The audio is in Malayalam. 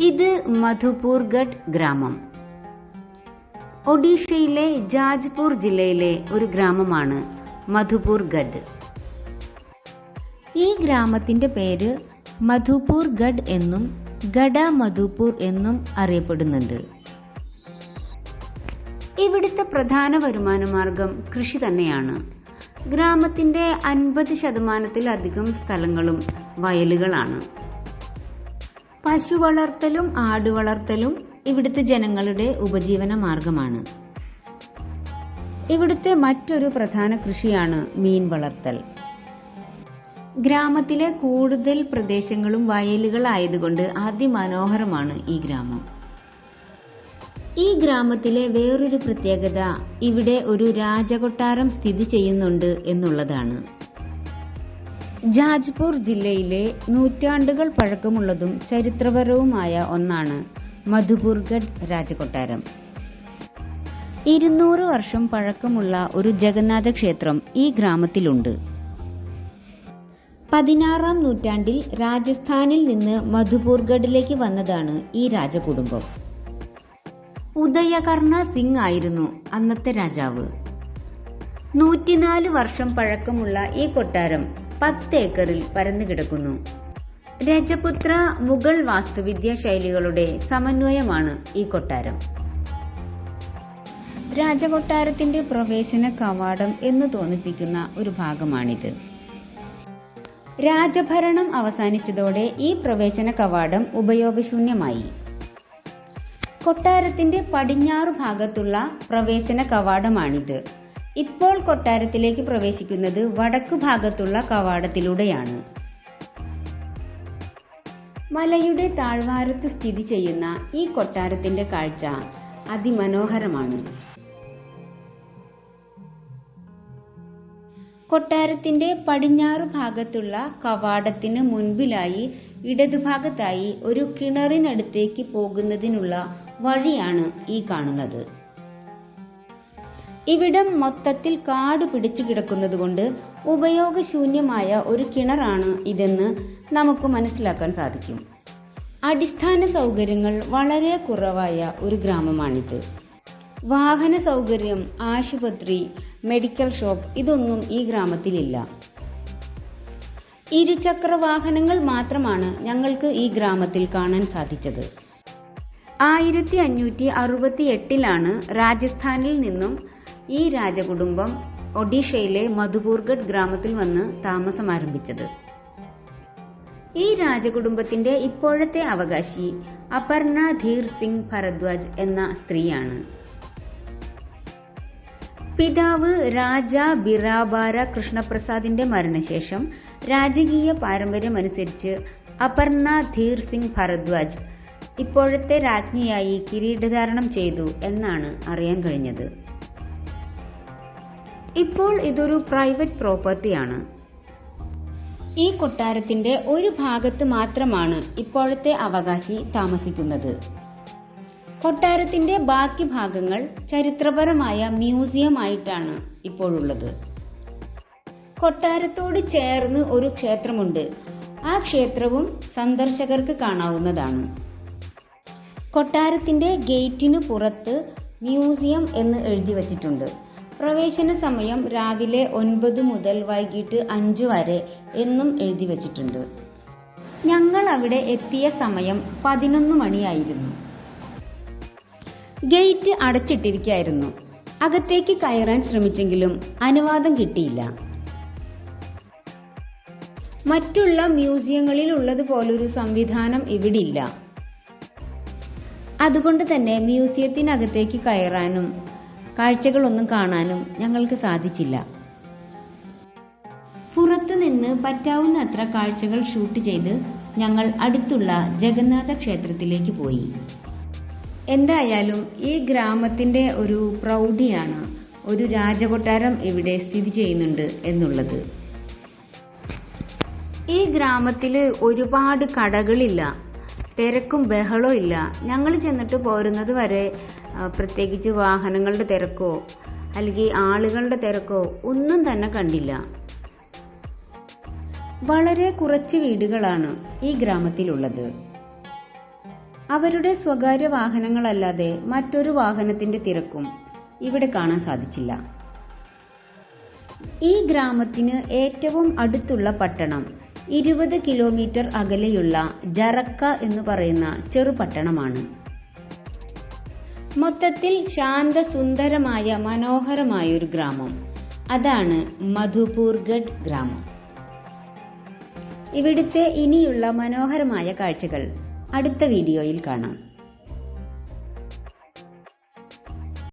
ഇത് മധുപൂർഗഡ് ഗ്രാമം. ഒഡീഷയിലെ ജാജ്പൂർ ജില്ലയിലെ ഒരു ഗ്രാമമാണ് മധുപൂർഗഡ്. ഈ ഗ്രാമത്തിന്റെ പേര് മധുപൂർഗഡ് എന്നും ഗഡ മധുപൂർ എന്നും അറിയപ്പെടുന്നുണ്ട്. ഇവിടുത്തെ പ്രധാന വരുമാന മാർഗം കൃഷി തന്നെയാണ്. ഗ്രാമത്തിന്റെ അൻപത് ശതമാനത്തിലധികം സ്ഥലങ്ങളും വയലുകളാണ്. പശു വളർത്തലും ആട് വളർത്തലും ഇവിടുത്തെ ജനങ്ങളുടെ ഉപജീവന മാർഗമാണ്. ഇവിടുത്തെ മറ്റൊരു പ്രധാന കൃഷിയാണ് മീൻ വളർത്തൽ. ഗ്രാമത്തിലെ കൂടുതൽ പ്രദേശങ്ങളും വയലുകളായതുകൊണ്ട് അതിമനോഹരമാണ് ഈ ഗ്രാമം. ഈ ഗ്രാമത്തിലെ വേറൊരു പ്രത്യേകത ഇവിടെ ഒരു രാജകൊട്ടാരം സ്ഥിതി ചെയ്യുന്നുണ്ട് എന്നുള്ളതാണ്. ജാജ്പൂർ ജില്ലയിലെ നൂറ്റാണ്ടുകൾ പഴക്കമുള്ളതും ചരിത്രപരവുമായ ഒന്നാണ് മധുപൂർഗഡ് രാജകൊട്ടാരം. ഇരുന്നൂറ് വർഷം പഴക്കമുള്ള ഒരു ജഗന്നാഥ ക്ഷേത്രം ഈ ഗ്രാമത്തിലുണ്ട്. പതിനാറാം നൂറ്റാണ്ടിൽ രാജസ്ഥാനിൽ നിന്ന് മധുപൂർഗഡിലേക്ക് വന്നതാണ് ഈ രാജകുടുംബം. ഉദയകർണ സിംഗ് ആയിരുന്നു അന്നത്തെ രാജാവ്. നൂറ്റിനാല് വർഷം പഴക്കമുള്ള ഈ കൊട്ടാരം പത്ത് ഏക്കറിൽ പരന്നു കിടക്കുന്നു. രജപുത്ര മുഗൾ വാസ്തുവിദ്യാ ശൈലികളുടെ സമന്വയമാണ് ഈ കൊട്ടാരം. രാജകൊട്ടാരത്തിന്റെ പ്രവേശന കവാടം എന്ന് തോന്നിപ്പിക്കുന്ന ഒരു ഭാഗമാണിത്. രാജഭരണം അവസാനിച്ചതോടെ ഈ പ്രവേശന കവാടം ഉപയോഗശൂന്യമായി. കൊട്ടാരത്തിന്റെ പടിഞ്ഞാറു ഭാഗത്തുള്ള പ്രവേശന കവാടമാണിത്. ഇപ്പോൾ കൊട്ടാരത്തിലേക്ക് പ്രവേശിക്കുന്നത് വടക്കു ഭാഗത്തുള്ള കവാടത്തിലൂടെയാണ്. മലയുടെ താഴ്വാരത്ത് സ്ഥിതി ചെയ്യുന്ന ഈ കൊട്ടാരത്തിന്റെ കാഴ്ച അതിമനോഹരമാണ്. കൊട്ടാരത്തിന്റെ പടിഞ്ഞാറു ഭാഗത്തുള്ള കവാടത്തിന് മുൻപിലായി ഇടതുഭാഗത്തായി ഒരു കിണറിനടുത്തേക്ക് പോകുന്നതിനുള്ള വഴിയാണ് ഈ കാണുന്നത്. ഇവിടം മൊത്തത്തിൽ കാട് പിടിച്ചു കിടക്കുന്നതുകൊണ്ട് ഉപയോഗശൂന്യമായ ഒരു കിണറാണ് ഇതെന്ന് നമുക്ക് മനസ്സിലാക്കാൻ സാധിക്കും. അടിസ്ഥാന സൗകര്യങ്ങൾ വളരെ കുറവായ ഒരു ഗ്രാമമാണിത്. വാഹന സൗകര്യം ആശുപത്രി മെഡിക്കൽ ഷോപ്പ് ഇതൊന്നും ഈ ഗ്രാമത്തിലില്ല. ഇരുചക്ര വാഹനങ്ങൾ മാത്രമാണ് ഞങ്ങൾക്ക് ഈ ഗ്രാമത്തിൽ കാണാൻ സാധിച്ചത്. ആയിരത്തി അഞ്ഞൂറ്റി അറുപത്തി എട്ടിലാണ് രാജസ്ഥാനിൽ നിന്നും ഈ രാജകുടുംബം ഒഡീഷയിലെ മധുപൂർഗഡ് ഗ്രാമത്തിൽ വന്ന് താമസം ആരംഭിച്ചത് ഈ രാജകുടുംബത്തിന്റെ ഇപ്പോഴത്തെ അവകാശി അപർണ ധീർ സിംഗ് ഭരദ്വാജ് എന്ന സ്ത്രീയാണ്. പിതാവ് രാജ ബിറാബാര കൃഷ്ണപ്രസാദിന്റെ മരണശേഷം രാജകീയ പാരമ്പര്യമനുസരിച്ച് അപർണ ധീർ സിംഗ് ഭരദ്വാജ് ഇപ്പോഴത്തെ രാജ്ഞിയായി കിരീടധാരണം ചെയ്തു എന്നാണ് അറിയാൻ കഴിഞ്ഞത്. ഇപ്പോൾ ഇതൊരു പ്രൈവറ്റ് പ്രോപ്പർട്ടിയാണ്. ഈ കൊട്ടാരത്തിന്റെ ഒരു ഭാഗത്ത് മാത്രമാണ് ഇപ്പോഴത്തെ അവകാശി താമസിക്കുന്നത്. കൊട്ടാരത്തിന്റെ ബാക്കി ഭാഗങ്ങൾ ചരിത്രപരമായ മ്യൂസിയം ആയിട്ടാണ് ഇപ്പോഴുള്ളത്. കൊട്ടാരത്തോട് ചേർന്ന് ഒരു ക്ഷേത്രമുണ്ട്. ആ ക്ഷേത്രവും സന്ദർശകർക്ക് കാണാവുന്നതാണ്. കൊട്ടാരത്തിന്റെ ഗേറ്റിന് പുറത്ത് മ്യൂസിയം എന്ന് എഴുതി വച്ചിട്ടുണ്ട്. പ്രവേശന സമയം രാവിലെ ഒൻപത് മുതൽ വൈകിട്ട് അഞ്ച് വരെ എന്നും എഴുതി വച്ചിട്ടുണ്ട്. ഞങ്ങൾ അവിടെ എത്തിയ സമയം പതിനൊന്ന് മണിയായിരുന്നു. ഗേറ്റ് അടച്ചിട്ടിരിക്കായിരുന്നു അകത്തേക്ക് കയറാൻ ശ്രമിച്ചെങ്കിലും അനുവാദം കിട്ടിയില്ല. മറ്റുള്ള മ്യൂസിയങ്ങളിൽ ഉള്ളതുപോലൊരു സംവിധാനം ഇവിടില്ല. അതുകൊണ്ട് തന്നെ മ്യൂസിയത്തിനകത്തേക്ക് കയറാനും കാഴ്ചകളൊന്നും കാണാനും ഞങ്ങൾക്ക് സാധിച്ചില്ല. പുറത്തു നിന്ന് പറ്റാവുന്നത്ര കാഴ്ചകൾ ഷൂട്ട് ചെയ്ത് ഞങ്ങൾ അടുത്തുള്ള ജഗന്നാഥ ക്ഷേത്രത്തിലേക്ക് പോയി. എന്തായാലും ഈ ഗ്രാമത്തിന്റെ ഒരു പ്രൗഢിയാണ് ഒരു രാജകൊട്ടാരം ഇവിടെ സ്ഥിതി ചെയ്യുന്നുണ്ട് എന്നുള്ളത്. ഈ ഗ്രാമത്തിൽ ഒരുപാട് കടകളില്ല തിരക്കും ബഹളവും ഇല്ല. ഞങ്ങൾ ചെന്നിട്ട് പോരുന്നത് വരെ പ്രത്യേകിച്ച് വാഹനങ്ങളുടെ തിരക്കോ അല്ലെങ്കിൽ ആളുകളുടെ തിരക്കോ ഒന്നും തന്നെ കണ്ടില്ല. വളരെ കുറച്ച് വീടുകളാണ് ഈ ഗ്രാമത്തിലുള്ളത്. അവരുടെ സ്വകാര്യ വാഹനങ്ങളല്ലാതെ മറ്റൊരു വാഹനത്തിന്റെ തിരക്കും ഇവിടെ കാണാൻ സാധിച്ചില്ല. ഈ ഗ്രാമത്തിന് ഏറ്റവും അടുത്തുള്ള പട്ടണം ഇരുപത് കിലോമീറ്റർ അകലെയുള്ള ജറക്ക എന്ന് പറയുന്ന ചെറുപട്ടണമാണ് മൊത്തത്തിൽ ശാന്തസുന്ദരമായ മനോഹരമായ ഒരു ഗ്രാമം. അതാണ് മധുപൂർഗഡ് ഗ്രാമം. ഇവിടുത്തെ ഇനിയുള്ള മനോഹരമായ കാഴ്ചകൾ അടുത്ത വീഡിയോയിൽ കാണാം.